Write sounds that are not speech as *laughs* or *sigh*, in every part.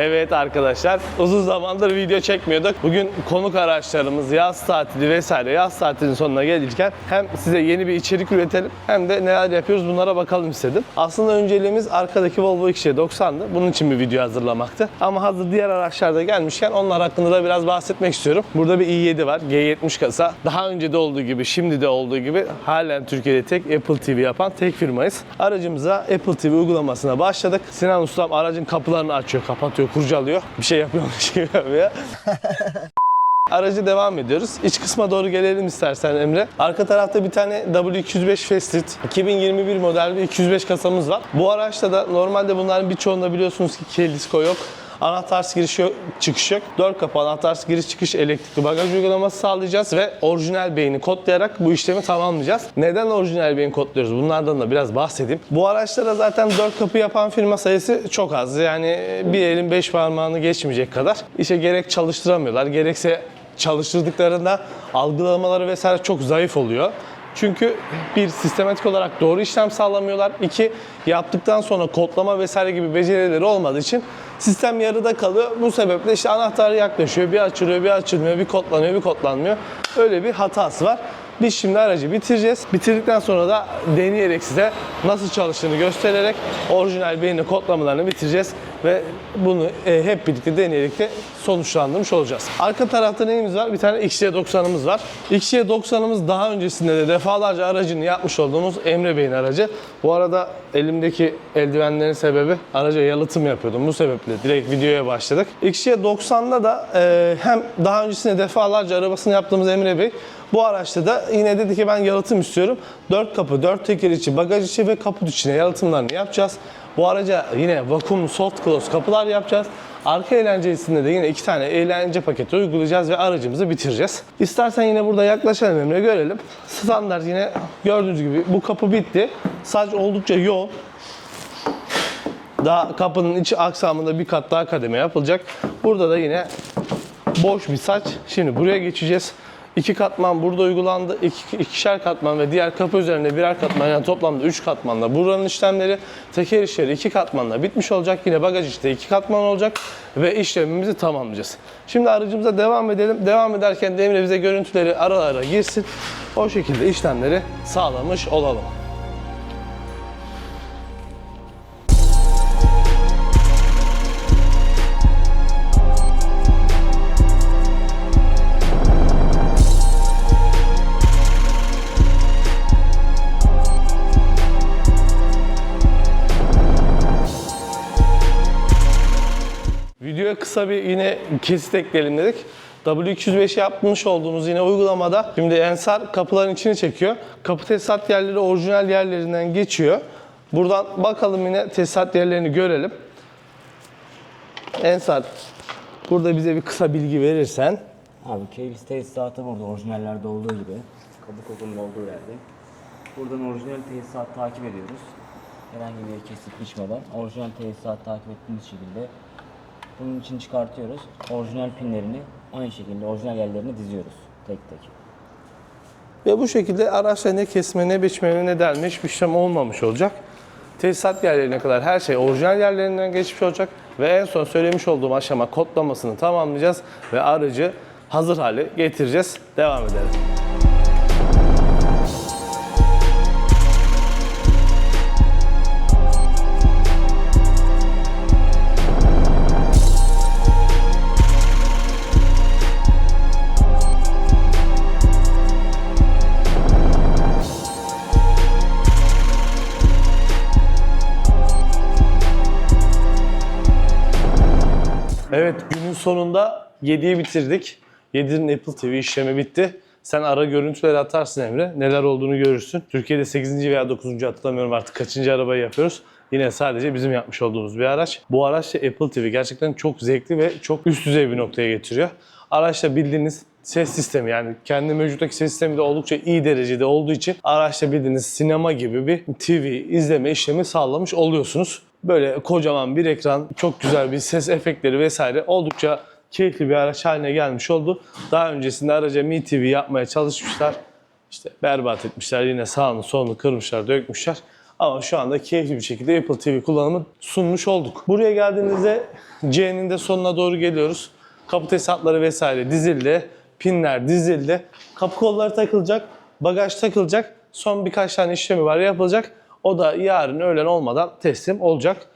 Evet arkadaşlar uzun zamandır video çekmiyorduk. Bugün konuk araçlarımız yaz tatili vesaire yaz tatilinin sonuna gelirken hem size yeni bir içerik üretelim hem de neler yapıyoruz bunlara bakalım istedim. Aslında önceliğimiz arkadaki Volvo XC90'dı. Bunun için bir video hazırlamaktı. Ama hazır diğer araçlar da gelmişken onlar hakkında da biraz bahsetmek istiyorum. Burada bir i7 var. G70 kasa. Daha önce de olduğu gibi şimdi de olduğu gibi halen Türkiye'de tek Apple TV yapan tek firmayız. Aracımıza Apple TV uygulamasına başladık. Sinan Ustam aracın kapılarını açıyor, kapatıyor, kurcalıyor. Bir şey yapıyormuş gibi yapıyor. *laughs* Aracı devam ediyoruz. İç kısma doğru gelelim istersen Emre. Arka tarafta bir tane W205 Facelift 2021 model bir 205 kasamız var. Bu araçta da normalde bunların birçoğunda biliyorsunuz ki kilisco yok. Anahtarsız giriş yok, çıkış yok. 4 kapı anahtarsız giriş çıkış elektrikli bagaj uygulaması sağlayacağız ve orijinal beyni kodlayarak bu işlemi tamamlayacağız. Neden orijinal beyni kodluyoruz? Bunlardan da biraz bahsedeyim. Bu araçlara zaten 4 kapı yapan firma sayısı çok az. Yani bir elin 5 parmağını geçmeyecek kadar. İşte gerek çalıştıramıyorlar, gerekse çalıştırdıklarında algılamaları vesaire çok zayıf oluyor. Çünkü bir sistematik olarak doğru işlem sağlamıyorlar. İki yaptıktan sonra kodlama vesaire gibi becerileri olmadığı için sistem yarıda kalıyor. Bu sebeple işte anahtar yaklaşıyor, bir açılıyor, bir açılmıyor, bir kodlanıyor, bir kodlanmıyor. Öyle bir hatası var. Biz şimdi aracı bitireceğiz. Bitirdikten sonra da deneyerek size nasıl çalıştığını göstererek orijinal beyni kodlamalarını bitireceğiz ve bunu e, hep birlikte deneyerek de sonuçlandırmış olacağız. Arka tarafta neyimiz var? Bir tane XC90'ımız var. XC90'ımız daha öncesinde de defalarca aracını yapmış olduğumuz Emre Bey'in aracı. Bu arada elimdeki eldivenlerin sebebi araca yalıtım yapıyordum. Bu sebeple direkt videoya başladık. XC90'da da e, hem daha öncesinde defalarca arabasını yaptığımız Emre Bey bu araçta da yine dedi ki ben yalıtım istiyorum. 4 kapı, 4 teker içi, bagaj içi ve kaput içine yalıtımlarını yapacağız. Bu araca yine vakum soft close kapılar yapacağız. Arka eğlencesinde de yine iki tane eğlence paketi uygulayacağız ve aracımızı bitireceğiz. İstersen yine burada yaklaşalım Emre görelim. Standart yine gördüğünüz gibi bu kapı bitti. Saç oldukça yoğun. Daha kapının içi aksamında bir kat daha kademe yapılacak. Burada da yine boş bir saç. Şimdi buraya geçeceğiz. İki katman burada uygulandı. İki, ikişer katman ve diğer kapı üzerinde birer katman yani toplamda üç katmanla buranın işlemleri teker işleri iki katmanla bitmiş olacak. Yine bagaj işte iki katman olacak ve işlemimizi tamamlayacağız. Şimdi aracımıza devam edelim. Devam ederken de Emre bize görüntüleri ara ara girsin. O şekilde işlemleri sağlamış olalım. Videoya kısa bir yine kesit ekleyelim dedik. W205 yapmış olduğumuz yine uygulamada şimdi Ensar kapıların içini çekiyor. Kapı tesisat yerleri orijinal yerlerinden geçiyor. Buradan bakalım yine tesisat yerlerini görelim. Ensar burada bize bir kısa bilgi verirsen. Abi Keylis tesisatı burada orijinallerde olduğu gibi. Kabuk kokunun olduğu yerde. Buradan orijinal tesisatı takip ediyoruz. Herhangi bir kesip biçmeden orijinal tesisatı takip ettiğimiz şekilde bunun için çıkartıyoruz. Orijinal pinlerini aynı şekilde orijinal yerlerine diziyoruz tek tek. Ve bu şekilde araçta ne kesme, ne biçme, ne delme hiçbir işlem olmamış olacak. Tesisat yerlerine kadar her şey orijinal yerlerinden geçmiş olacak. Ve en son söylemiş olduğum aşama kodlamasını tamamlayacağız. Ve aracı hazır hale getireceğiz. Devam edelim. Evet günün sonunda 7'yi bitirdik. 7'nin Apple TV işlemi bitti. Sen ara görüntüleri atarsın Emre. Neler olduğunu görürsün. Türkiye'de 8. veya 9. hatırlamıyorum artık kaçıncı arabayı yapıyoruz. Yine sadece bizim yapmış olduğumuz bir araç. Bu araç da Apple TV gerçekten çok zevkli ve çok üst düzey bir noktaya getiriyor. Araçta bildiğiniz ses sistemi yani kendi mevcuttaki ses sistemi de oldukça iyi derecede olduğu için araçta bildiğiniz sinema gibi bir TV izleme işlemi sağlamış oluyorsunuz. Böyle kocaman bir ekran, çok güzel bir ses efektleri vesaire oldukça keyifli bir araç haline gelmiş oldu. Daha öncesinde araca Mi TV yapmaya çalışmışlar. İşte berbat etmişler. Yine sağını solunu kırmışlar, dökmüşler. Ama şu anda keyifli bir şekilde Apple TV kullanımı sunmuş olduk. Buraya geldiğinizde C'nin de sonuna doğru geliyoruz. Kapı tesisatları vesaire dizildi. Pinler dizildi. Kapı kolları takılacak. Bagaj takılacak. Son birkaç tane işlemi var yapılacak. O da yarın öğlen olmadan teslim olacak.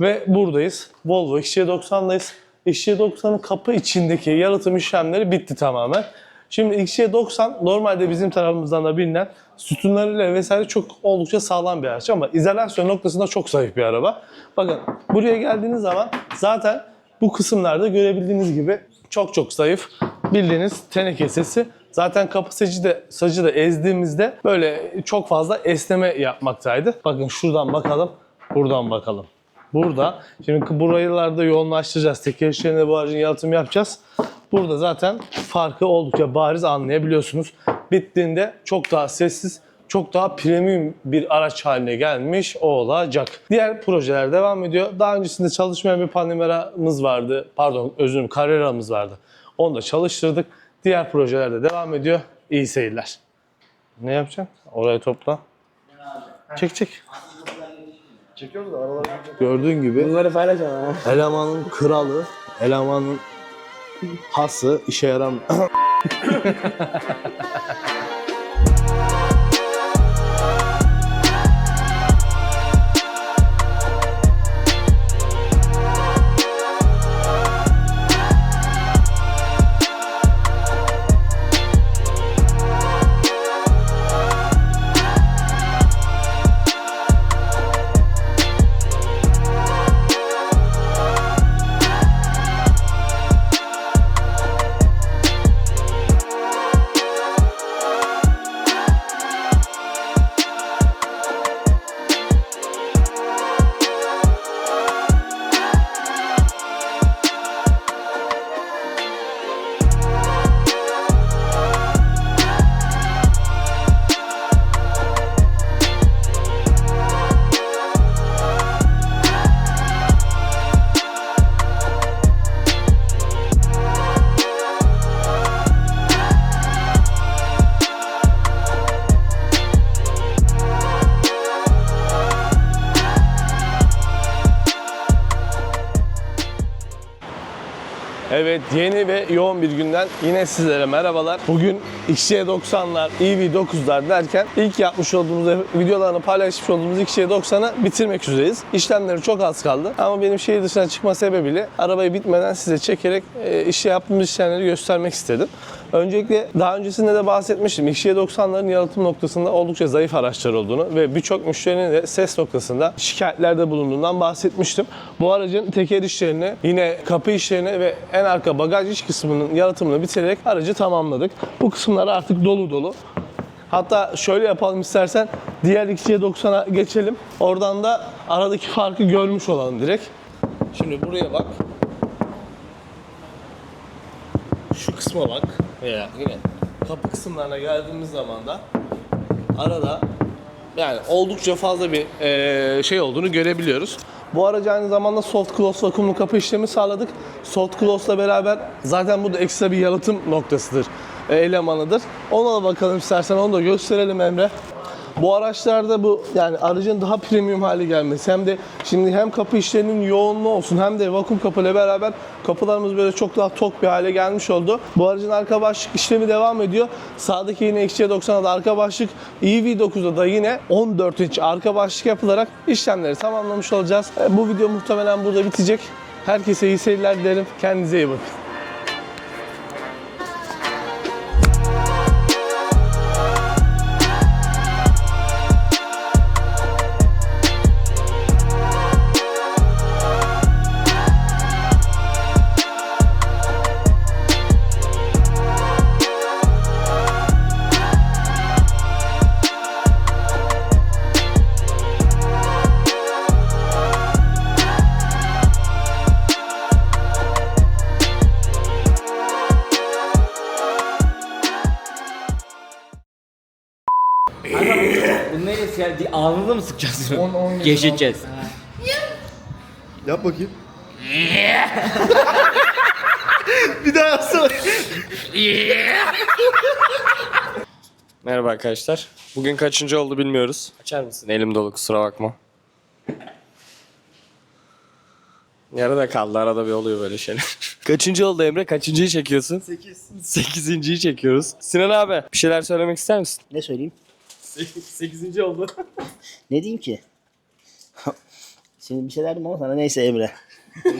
Ve buradayız. Volvo XC90'dayız. XC90'ın kapı içindeki yalıtım işlemleri bitti tamamen. Şimdi XC90 normalde bizim tarafımızdan da bilinen sütunlarıyla vesaire çok oldukça sağlam bir araç ama izolasyon noktasında çok zayıf bir araba. Bakın buraya geldiğiniz zaman zaten bu kısımlarda görebildiğiniz gibi çok çok zayıf. Bildiğiniz teneke sesi. Zaten kapı sacı da, sacı da ezdiğimizde böyle çok fazla esneme yapmaktaydı. Bakın şuradan bakalım, buradan bakalım. Burada, şimdi buralarda yoğunlaştıracağız. Tekerleşlerine bu aracın yalıtım yapacağız. Burada zaten farkı oldukça bariz anlayabiliyorsunuz. Bittiğinde çok daha sessiz, çok daha premium bir araç haline gelmiş olacak. Diğer projeler devam ediyor. Daha öncesinde çalışmayan bir Panamera'mız vardı. Pardon dilerim Carrera'mız vardı. Onu da çalıştırdık. Diğer projeler de devam ediyor. İyi seyirler. Ne yapacaksın? Orayı topla. Çek çek. Çekiyoruz da aralar Gördüğün gibi Bunları paylaşalım ama. elemanın kralı, elemanın hası işe yaram. *laughs* Evet yeni ve yoğun bir günden yine sizlere merhabalar. Bugün XC90'lar, EV9'lar derken ilk yapmış olduğumuz videolarını paylaşmış olduğumuz XC90'ı bitirmek üzereyiz. İşlemleri çok az kaldı ama benim şehir dışına çıkma sebebiyle arabayı bitmeden size çekerek e, işe yaptığımız işlemleri göstermek istedim. Öncelikle daha öncesinde de bahsetmiştim. XC90'ların yalıtım noktasında oldukça zayıf araçlar olduğunu ve birçok müşterinin de ses noktasında şikayetlerde bulunduğundan bahsetmiştim. Bu aracın teker işlerini, yine kapı işlerini ve en arka bagaj iç kısmının yalıtımını bitirerek aracı tamamladık. Bu kısımlar artık dolu dolu. Hatta şöyle yapalım istersen diğer XC90'a geçelim. Oradan da aradaki farkı görmüş olalım direkt. Şimdi buraya bak. Şu kısma bak. Veya yine kapı kısımlarına geldiğimiz zaman da arada yani oldukça fazla bir eee, şey olduğunu görebiliyoruz. Bu aracı aynı zamanda soft close vakumlu kapı işlemi sağladık. Soft close'la beraber zaten bu da ekstra bir yalıtım noktasıdır, e, elemanıdır. Ona da bakalım istersen onu da gösterelim Emre. Bu araçlarda bu yani aracın daha premium hale gelmesi hem de şimdi hem kapı işlerinin yoğunluğu olsun hem de vakum kapıyla beraber kapılarımız böyle çok daha tok bir hale gelmiş oldu. Bu aracın arka başlık işlemi devam ediyor. Sağdaki yine XC90'da da arka başlık EV9'da da yine 14 inç arka başlık yapılarak işlemleri tamamlamış olacağız. E, Bu video muhtemelen burada bitecek. Herkese iyi seyirler dilerim. Kendinize iyi bakın. Ağzınıza mı sıkacağız? 10 10 Geçeceğiz. Yap bakayım. *laughs* Bir daha yapsana. *laughs* Merhaba arkadaşlar. Bugün kaçıncı oldu bilmiyoruz. Açar mısın? Elim dolu kusura bakma. Yarıda kaldı arada bir oluyor böyle şeyler. *laughs* kaçıncı oldu Emre? Kaçıncıyı çekiyorsun? 8. Sekizinciyi çekiyoruz. Sinan abi bir şeyler söylemek ister misin? Ne söyleyeyim? Sekizinci oldu. *laughs* Ne diyeyim ki? *laughs* Şimdi bir şey derdim ama sana neyse Emre. *laughs*